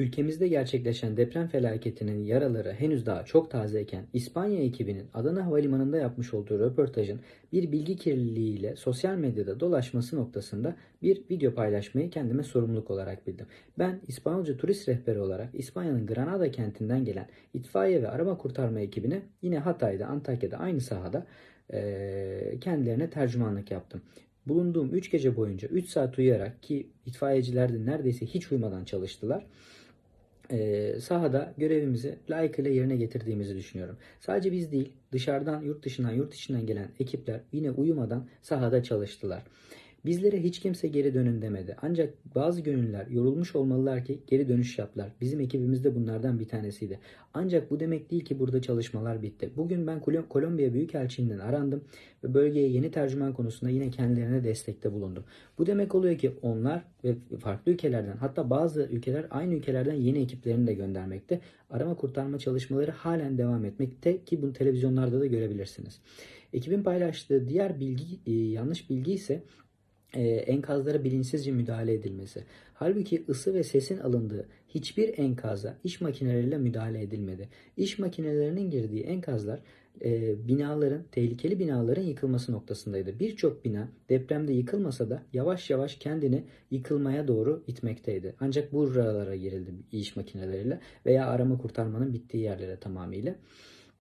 Ülkemizde gerçekleşen deprem felaketinin yaraları henüz daha çok tazeyken İspanya ekibinin Adana Havalimanı'nda yapmış olduğu röportajın bir bilgi kirliliğiyle sosyal medyada dolaşması noktasında bir video paylaşmayı kendime sorumluluk olarak bildim. Ben İspanyolca turist rehberi olarak İspanya'nın Granada kentinden gelen itfaiye ve arama kurtarma ekibine yine Hatay'da, Antakya'da aynı sahada kendilerine tercümanlık yaptım. Bulunduğum 3 gece boyunca 3 saat uyuyarak ki itfaiyeciler de neredeyse hiç uyumadan çalıştılar. Ee, sahada görevimizi layıkıyla yerine getirdiğimizi düşünüyorum. Sadece biz değil, dışarıdan, yurt dışından, yurt içinden gelen ekipler yine uyumadan sahada çalıştılar. Bizlere hiç kimse geri dönün demedi. Ancak bazı gönüller yorulmuş olmalılar ki geri dönüş yaptılar. Bizim ekibimiz de bunlardan bir tanesiydi. Ancak bu demek değil ki burada çalışmalar bitti. Bugün ben Kolom- Kolombiya Büyükelçiliğinden arandım ve bölgeye yeni tercüman konusunda yine kendilerine destekte bulundum. Bu demek oluyor ki onlar ve farklı ülkelerden hatta bazı ülkeler aynı ülkelerden yeni ekiplerini de göndermekte. Arama kurtarma çalışmaları halen devam etmekte ki bunu televizyonlarda da görebilirsiniz. Ekibin paylaştığı diğer bilgi e, yanlış bilgi ise e, enkazlara bilinçsizce müdahale edilmesi. Halbuki ısı ve sesin alındığı hiçbir enkaza iş makineleriyle müdahale edilmedi. İş makinelerinin girdiği enkazlar e, binaların, tehlikeli binaların yıkılması noktasındaydı. Birçok bina depremde yıkılmasa da yavaş yavaş kendini yıkılmaya doğru itmekteydi. Ancak buralara girildi iş makineleriyle veya arama kurtarmanın bittiği yerlere tamamıyla.